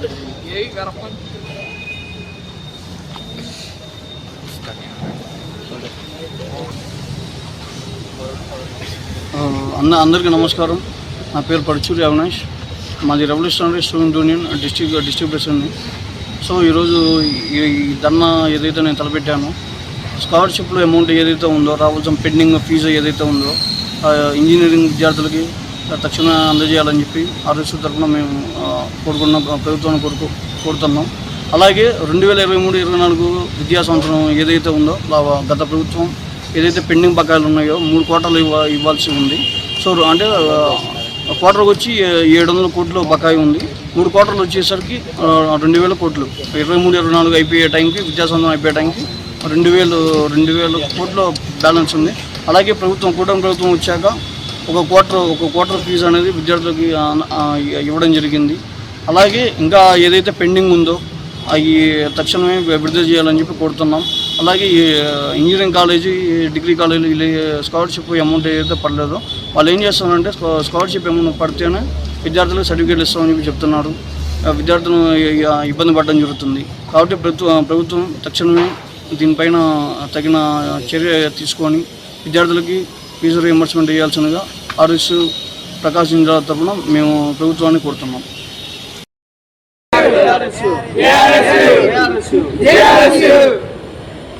E aí, cara, pode. అన్న అందరికీ నమస్కారం. నా పేరు పడుచూరి అవినాష్. మాది revolutionary student union district district so ఈరోజు ఈ ధర్నా ఏదైతే నేను తలపెట్టానో స్కాలర్షిప్లో అమౌంట్ ఏదైతే ఉందో రావాల్సిన పెండింగ్ ఫీజు ఏదైతే ఉందో ఇంజనీరింగ్ విద్యార్థులకి తక్షణమే అందజేయాలని చెప్పి ఆర్ఎస్ తరఫున మేము ఆ, కోరుకున్న ప్రభుత్వాన్ని కోరుకు కోరుతున్నాం. అలాగే రెండు వేల ఇరవై మూడు ఇరవై నాలుగు విద్యా సంవత్సరం ఏదైతే ఉందో గత ప్రభుత్వం ఏదైతే పెండింగ్ బకాయిలు ఉన్నాయో మూడు కోటలు ఇవ్వ ఇవ్వాల్సి ఉంది. సో అంటే క్వార్టర్కి వచ్చి ఏడు వందల కోట్లు బకాయి ఉంది. మూడు క్వార్టర్లు వచ్చేసరికి రెండు వేల కోట్లు. ఇరవై మూడు ఇరవై నాలుగు అయిపోయే టైంకి విద్యా సంవత్సరం అయిపోయే టైంకి రెండు వేలు రెండు వేల కోట్ల బ్యాలెన్స్ ఉంది. అలాగే ప్రభుత్వం కూటమి ప్రభుత్వం వచ్చాక ఒక క్వార్టర్ ఒక క్వార్టర్ ఫీజు అనేది విద్యార్థులకి ఇవ్వడం జరిగింది. అలాగే ఇంకా ఏదైతే పెండింగ్ ఉందో అవి తక్షణమే విడుదల చేయాలని చెప్పి కోరుతున్నాం. అలాగే engineering college degree college scholarship amount ఏదైతే పడలేదో వాళ్ళు ఏం చేస్తారంటే స్కాలర్షిప్ అమౌంట్ పడితేనే విద్యార్థులకు సర్టిఫికేట్లు ఇస్తామని చెప్పి చెప్తున్నారు. ఆ విద్యార్థులను ఇబ్బంది పడడం జరుగుతుంది. కాబట్టి ప్రభుత్వం ప్రభుత్వం తక్షణమే దీనిపైన తగిన చర్య తీసుకొని విద్యార్థులకి ఫీజు రియంబర్స్మెంట్ చేయాల్సిందిగా ఆర్ఎస్ ప్రకాశం జిల్లా తరఫున మేము ప్రభుత్వాన్ని కోరుతున్నాం.